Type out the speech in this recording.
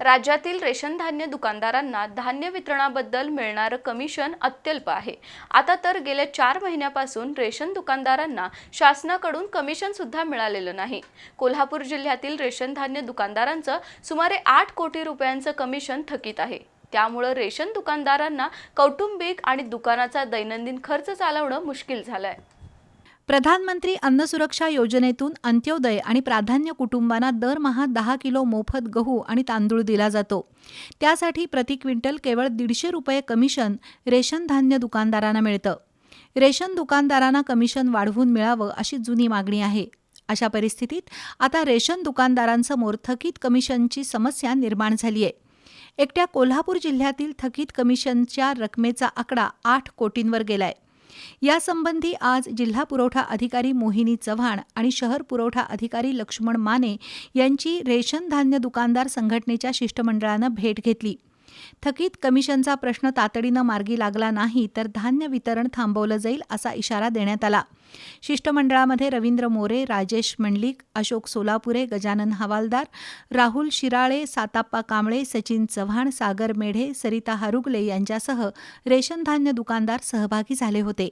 राज्यातील रेशन धान्य दुकानदारांना धान्य वितरणाबद्दल मिळणारं कमिशन अत्यल्प आहे. आता तर गेल्या चार महिन्यापासून रेशन दुकानदारांना शासनाकडून कमिशन सुद्धा मिळालेलं नाही. कोल्हापूर जिल्ह्यातील रेशन धान्य दुकानदारांचं सुमारे आठ कोटी रुपयांचं कमिशन थकीत आहे. त्यामुळं रेशन दुकानदारांना कौटुंबिक आणि दुकानाचा दैनंदिन खर्च चालवणं मुश्किल झालं आहे प्रधानमंत्री अन्न सुरक्षा योजनेतून अंत्योदय आणि प्राधान्य कुटुंबांना दरमहा दहा किलो मोफत गहू आणि तांदूळ दिला जातो. त्यासाठी प्रति क्विंटल केवळ दीडशे रुपये कमिशन रेशन धान्य दुकानदारांना मिळतं. रेशन दुकानदारांना कमिशन वाढवून मिळावं अशी जुनी मागणी आहे. अशा परिस्थितीत आता रेशन दुकानदारांसमोर थकीत कमिशनची समस्या निर्माण झाली आहे. एकट्या कोल्हापूर जिल्ह्यातील थकीत कमिशनच्या रकमेचा आकडा आठ कोटींवर गेलाय. यासंबंधी आज जिल्हा पुरवठा अधिकारी मोहिनी चव्हाण आणि शहर पुरवठा अधिकारी लक्ष्मण माने यांची रेशन धान्य दुकानदार संघटनेच्या शिष्टमंडळानं भेट घेतली. थकीत कमिशनचा प्रश्न तातडीनं मार्गी लागला नाही तर धान्य वितरण थांबवलं जाईल असा इशारा देण्यात आला. शिष्टमंडळामध्ये रवींद्र मोरे राजेश मंडलिक अशोक सोलापुरे गजानन हवालदार राहुल शिराळे साताप्पा कांबळे सचिन चव्हाण सागर मेढे सरिता हरुगले यांच्यासह रेशन धान्य दुकानदार सहभागी झाले होते.